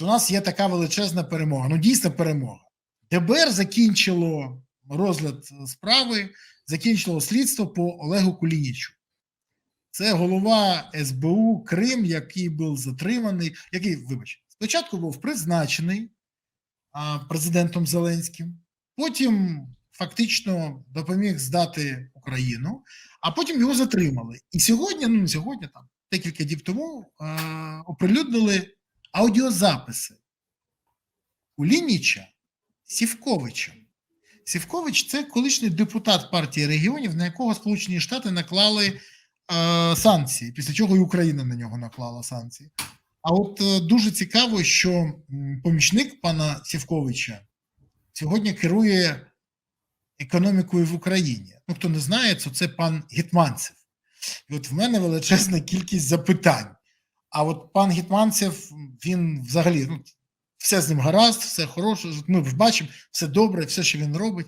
у нас є така величезна перемога. Ну, дійсно перемога. ДБР закінчило розгляд справи, закінчило слідство по Олегу Кулінічу. Це голова СБУ Крим, який був затриманий, який, вибач, спочатку був призначений президентом Зеленським, потім фактично допоміг здати Україну, а потім його затримали. І сьогодні, ну сьогодні, там декілька діб тому а, оприлюднили аудіозаписи Кулініча Сівковичем. Сівкович це колишній депутат партії регіонів, на якого Сполучені Штати наклали е, санкції, після чого і Україна на нього наклала санкції. А от е, дуже цікаво, що помічник пана Сівковича сьогодні керує економікою в Україні. Ну, хто не знає, то це пан Гетманцев. І от в мене величезна кількість запитань. А от пан Гетманцев, він взагалі, ну, все з ним гаразд, все хороше. Ми ж бачимо, все добре, все, що він робить.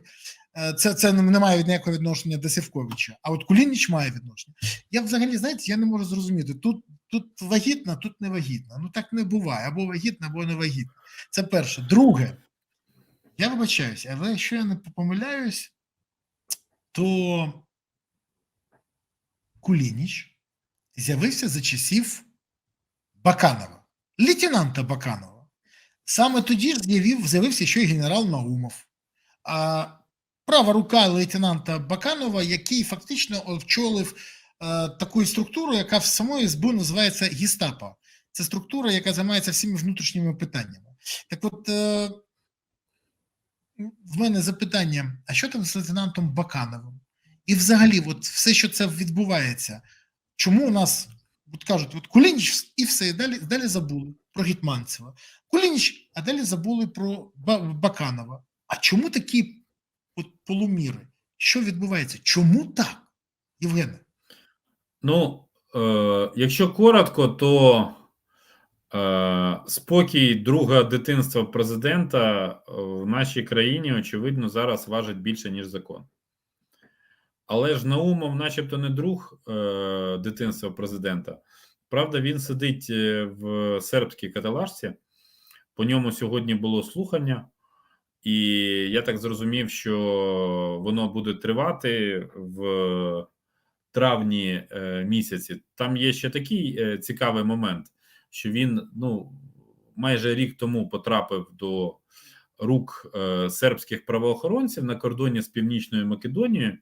Е, Це, це не має ніякого відношення до Сівковича. А от Кулініч має відношення. Я взагалі, знаєте, я не можу зрозуміти. Тут, тут вагітна, тут не вагітна. Ну так не буває. Або вагітна, або не вагітна. Це перше. Друге, я вибачаюся, але якщо я не помиляюсь, то Кулініч з'явився за часів Баканова, лейтенанта Баканова. Саме тоді ж з'явив, з'явився ще й генерал Наумов. А права рука лейтенанта Баканова, який фактично очолив е, таку структуру, яка в самої СБУ називається Гестапо. Це структура, яка займається всіма внутрішніми питаннями. Так от, е, в мене запитання: а що там з лейтенантом Бакановим? І взагалі, от все, що це відбувається, чому у нас от кажуть, от Кулініч і все, і далі, далі забули про Гетманцева. Кулініч, а далі забули про Баканова. А чому такі от полуміри? Що відбувається? Чому так, Євгене? Ну, е, якщо коротко, то е, спокій друга дитинства президента е, в нашій країні, очевидно, зараз важить більше, ніж закон. Але ж Наумов, начебто, не друг е, дитинства президента. Правда, він сидить е, в сербській каталажці. По ньому сьогодні було слухання, і я так зрозумів, що воно буде тривати в травні е, місяці. Там є ще такий е, цікавий момент, що він ну майже рік тому потрапив до рук е, сербських правоохоронців на кордоні з Північною Македонією.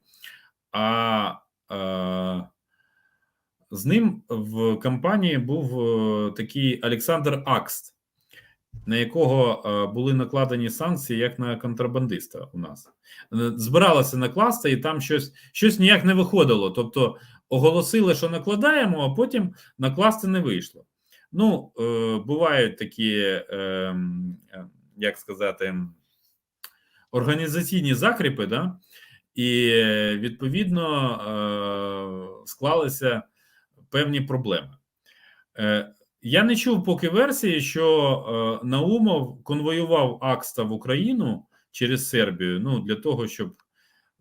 А е, з ним в компанії був е, такий Олександр Акст, на якого е, були накладені санкції як на контрабандиста у нас. Е, Збиралося накласти, і там щось, щось ніяк не виходило. Тобто оголосили, що накладаємо, а потім накласти не вийшло. Ну, е, бувають такі, е, е, як сказати, організаційні закріпи, да? І е, відповідно е, склалися певні проблеми. Е, Я не чув поки версії, що Наумов конвоював Акста в Україну через Сербію. Ну для того, щоб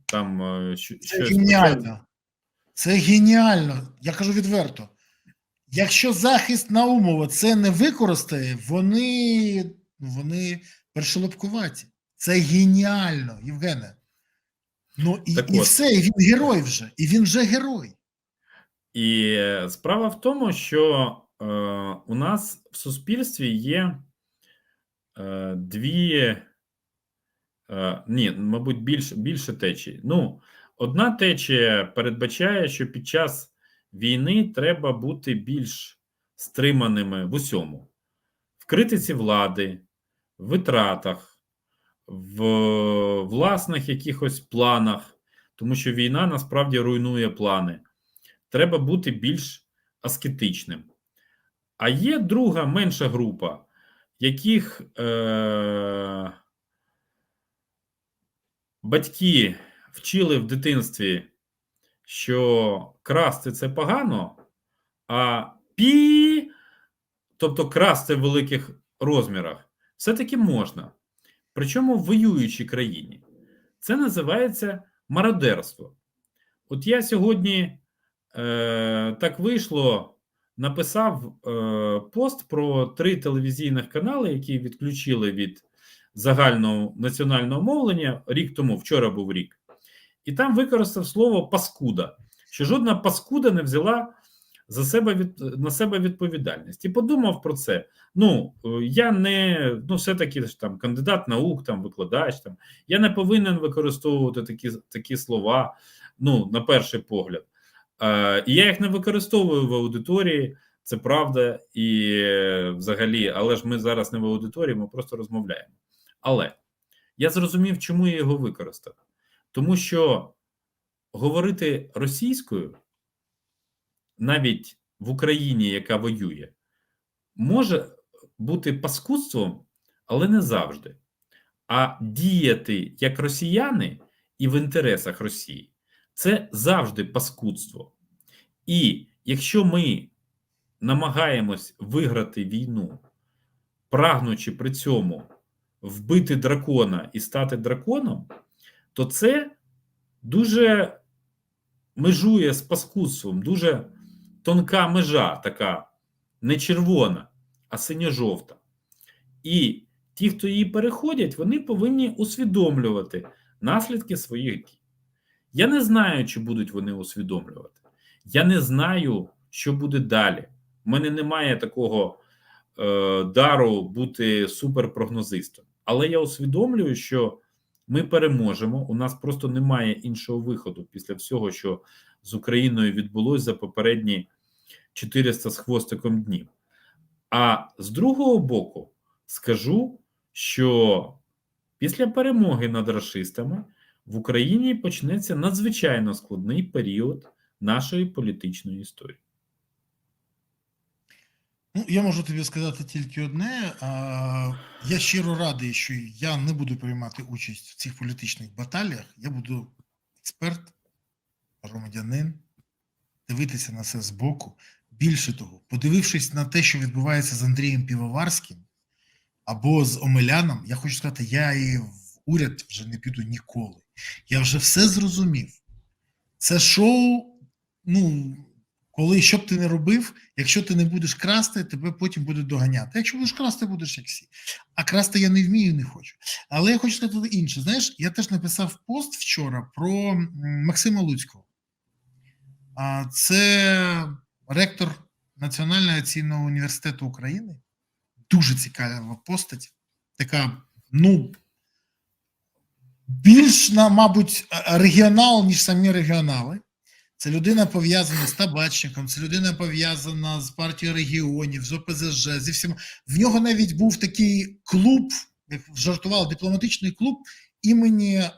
там Це щось геніально. Це геніально. Я кажу відверто. Якщо захист Наумова це не використає, вони, вони першолобкуваті. Це геніально, Євгене. Ну і, Так і от. все, і він герой вже, і він вже герой. І е, справа в тому, що е, у нас в суспільстві є е, дві, е, ні, мабуть, більше, більше течій. Ну, одна течія передбачає, що під час війни треба бути більш стриманими в усьому: в критиці влади, в витратах, в власних якихось планах, тому що війна насправді руйнує плани треба бути більш аскетичним. А є друга менша група, яких е- батьки вчили в дитинстві, що красти це погано, а пі, тобто красти в великих розмірах, все-таки можна. Причому в воюючій країні. Це називається мародерство. От я сьогодні е, так вийшло, написав е, пост про три телевізійних канали, які відключили від загального національного мовлення рік тому, вчора був рік, і там використав слово паскуда, що жодна паскуда не взяла за себе від, на себе відповідальність. І подумав про це. Ну, е, я не ну, все-таки ж там кандидат наук, там викладач, там я не повинен використовувати такі, такі слова, ну, на перший погляд. Е, і я їх не використовую в аудиторії, це правда, і е, взагалі, але ж ми зараз не в аудиторії, ми просто розмовляємо. Але я зрозумів, чому я його використав. Тому що говорити російською навіть в Україні, яка воює, може бути паскудством, але не завжди. А діяти як росіяни і в інтересах Росії це завжди паскудство. І якщо ми намагаємось виграти війну, прагнучи при цьому вбити дракона і стати драконом, то це дуже межує з паскудством, дуже тонка межа, така не червона, а синьо-жовта. І ті, хто її переходять, вони повинні усвідомлювати наслідки своїх дій. Я не знаю, чи будуть вони усвідомлювати. Я не знаю, що буде далі. У мене немає такого е, дару бути суперпрогнозистом. Але я усвідомлюю, що ми переможемо. У нас просто немає іншого виходу після всього, що з Україною відбулося за попередні 400 з хвостиком днів. А з другого боку, скажу, що після перемоги над расистами в Україні почнеться надзвичайно складний період нашої політичної історії. Ну, я можу тобі сказати тільки одне. Я щиро радий, що я не буду приймати участь в цих політичних баталіях. Я буду експерт, громадянин, дивитися на це збоку. Більше того, подивившись на те, що відбувається з Андрієм Півоварським або з Омеляном, я хочу сказати, я і в уряд вже не піду ніколи. Я вже все зрозумів. Це шоу, ну, коли що б ти не робив, якщо ти не будеш красти, тебе потім будуть доганяти. Якщо будеш красти, будеш як всі. А красти я не вмію, не хочу. Але я хочу сказати інше. Знаєш, я теж написав пост вчора про Максима Луцького. Це ректор Національного авіаційного університету України. Дуже цікава постать. Така, ну, більш, на, мабуть, регіонал, ніж самі регіонали. Це людина пов'язана з табачником, це людина пов'язана з партією регіонів, з ОПЗЖ, зі всіма. В нього навіть був такий клуб, як жартував, дипломатичний клуб імені е,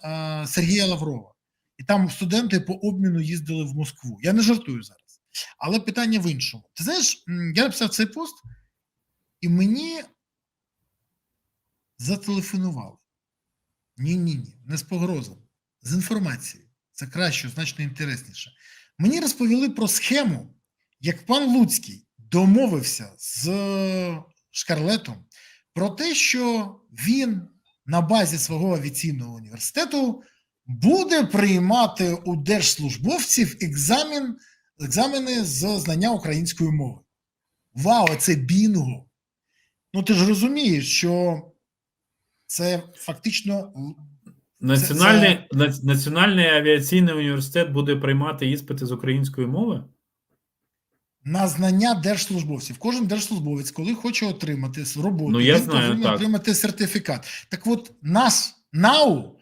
Сергія Лаврова. І там студенти по обміну їздили в Москву. Я не жартую зараз. Але питання в іншому. Ти знаєш, я написав цей пост, і мені зателефонували. Ні, ні, ні, не з погрозами, з інформацією. Це краще, значно інтересніше. Мені розповіли про схему, як пан Луцький домовився з Шкарлетом про те, що він на базі свого авіаційного університету буде приймати у держслужбовців екзамен, екзамени з знання української мови. Вау, це бінго! Ну ти ж розумієш, що це фактично Національний, нац- Національний авіаційний університет буде приймати іспити з української мови? на знання держслужбовців. Кожен держслужбовець, коли хоче отримати роботу, Ну, я він знаю, повинен так. отримати сертифікат. Так от, наш НАУ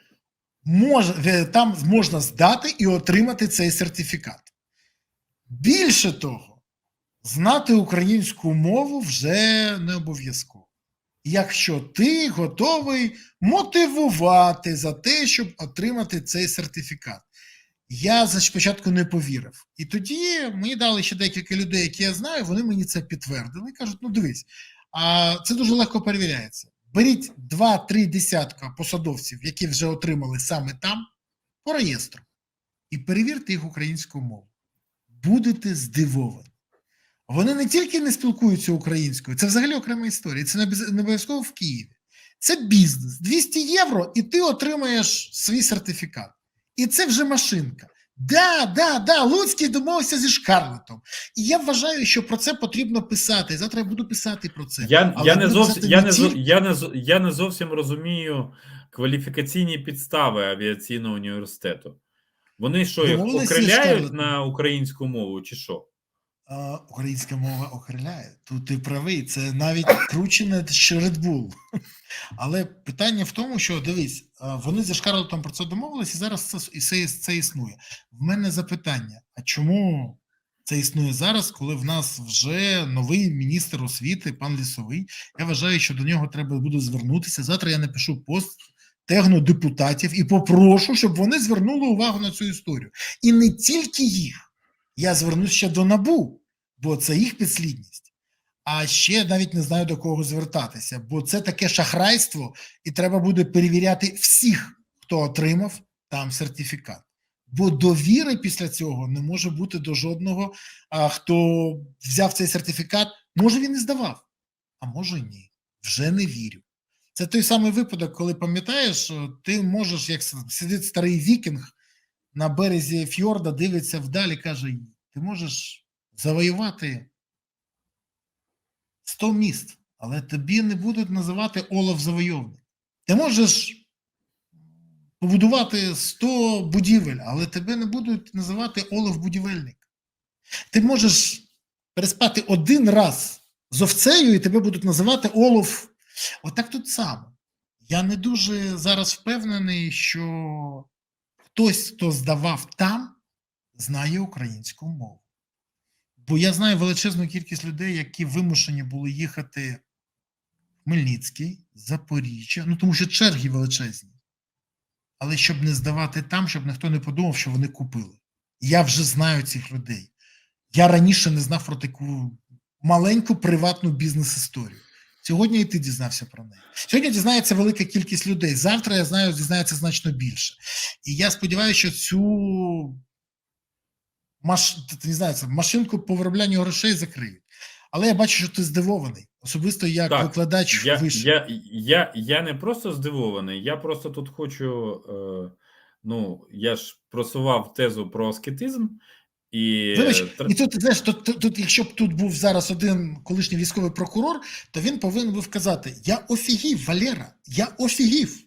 може, е, там можна здати і отримати цей сертифікат. Більше того, знати українську мову вже не обов'язково. Якщо ти готовий мотивувати за те, щоб отримати цей сертифікат. Я спочатку не повірив. І тоді мені дали ще декілька людей, які я знаю, вони мені це підтвердили кажуть: ну дивись, а це дуже легко перевіряється. Беріть 2-3 десятка посадовців, які вже отримали саме там, по реєстру, і перевірте їх українською мовою. Будете здивовані. Вони не тільки не спілкуються українською, це взагалі окрема історія. Це не обов'язково в Києві. Це бізнес. 200 євро, і ти отримаєш свій сертифікат. І це вже машинка. Да, да, да, Луцький домовився зі Шкарлетом. І я вважаю, що про це потрібно писати. Завтра я буду писати про це. Я, Але я, не зовсім, я, не не, тільки- я, не, я не зовсім розумію кваліфікаційні підстави авіаційного університету. Вони що, їх Домовилися окриляють Шкарлетом? на українську мову, чи що? А, українська мова окриляє. Тут ти правий, це навіть круче, ніж Red Bull. Але питання в тому, що дивись, а, вони зі Шкарлетом про це домовились, і зараз це, і це, це існує. В мене запитання: а чому це існує зараз, коли в нас вже новий міністр освіти, пан Лісовий? Я вважаю, що до нього треба буде звернутися. Завтра я напишу пост. Тегну депутатів і попрошу, щоб вони звернули увагу на цю історію. І не тільки їх. Я звернусь ще до НАБУ, бо це їх підслідність. А ще навіть не знаю до кого звертатися, бо це таке шахрайство, і треба буде перевіряти всіх, хто отримав там сертифікат. Бо довіри після цього не може бути до жодного, а хто взяв цей сертифікат, може він і здавав, а може ні. Вже не вірю. Це той самий випадок, коли пам'ятаєш, ти можеш, як сидить старий вікінг на березі фьорда, дивиться вдалі, каже: ти можеш завоювати 100 міст, але тобі не будуть називати Олаф Завойовник. Ти можеш побудувати 100 будівель, але тебе не будуть називати Олаф Будівельник. Ти можеш переспати один раз з овцею, і тебе будуть називати Олаф. Отак тут само. Я не дуже зараз впевнений, що хтось, хто здавав там, знає українську мову. Бо я знаю величезну кількість людей, які вимушені були їхати в Хмельницький, Запоріжжя, ну тому що черги величезні. Але щоб не здавати там, щоб ніхто не подумав, що вони купили. Я вже знаю цих людей. Я раніше не знав про таку маленьку приватну бізнес-історію. Сьогодні і ти дізнався про неї. Сьогодні дізнається велика кількість людей. Завтра я знаю, дізнається значно більше. І я сподіваюся, що цю маш... не знаю, це машинку по вироблянню грошей закриють. Але я бачу, що ти здивований, особисто як Так, викладач Я, вишу. я, я, я не просто здивований, я просто тут хочу. Е, ну, я ж просував тезу про аскетизм, і, Вибач, е, і тут, знаєш, тут, тут, тут, якщо б тут був зараз один колишній військовий прокурор, то він повинен був казати: Я офігів, Валера, я офігів.